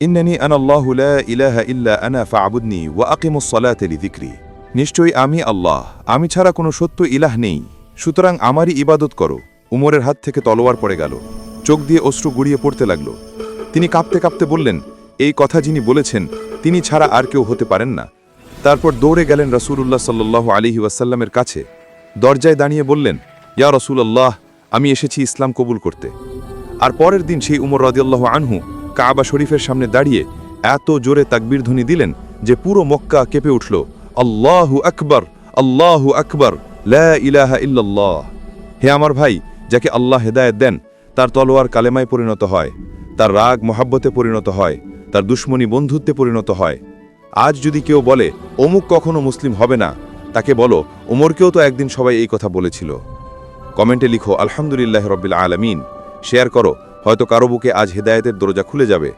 ইন্নানি আনাল্লাহু লা ইলাহা ইল্লা আনা ফা'বুদনি ওয়া আকিমুস সালাতা লিযিকরি নিশ্চয়ই আমি আল্লাহ, আমি ছাড়া কোনো সত্য ইলাহ নেই। সুতরাং আমারই ইবাদত করো। উমরের হাত থেকে তলোয়ার পড়ে গেল। চোখ দিয়ে অশ্রু গড়িয়ে পড়তে লাগল। তিনি কাঁপতে কাঁপতে বললেন, এই কথা যিনি বলেছেন, তিনি ছাড়া আর কেউ হতে পারেন না। তারপর দৌড়ে গেলেন রাসূলুল্লাহ সাল্লাল্লাহু আলাইহি ওয়াসাল্লামের কাছে। দরজায় দাঁড়িয়ে বললেন, ইয়া রাসূলুল্লাহ, আমি এসেছি ইসলাম কবুল করতে। আর পরের দিন সেই উমর রদিয়াল্লাহ আনহু কাবা শরীফের সামনে দাঁড়িয়ে এত জোরে তাকবীর ধ্বনি দিলেন যে পুরো মক্কা কেঁপে উঠল। আল্লাহু আকবর আল্লাহু আকবর ইলাহা ইল্লাল্লাহ। হে আমার ভাই, যাকে আল্লাহ হেদায়েত দেন, তার তলোয়ার কালেমায় পরিণত হয়, তার রাগ মহাব্বতে পরিণত হয়, তার দুশ্মনী বন্ধুত্বে পরিণত হয়। আজ যদি কেউ বলে, অমুক কখনো মুসলিম হবে না, তাকে বলো, ওমরকেও তো একদিন সবাই এই কথা বলেছিল। কমেন্টে লিখো, আলহামদুলিল্লাহ রব্বিল আলমিন। শেয়ার করো হয়তো কারও বুকে আজ হেদায়েতের দরজা খুলে যাবে।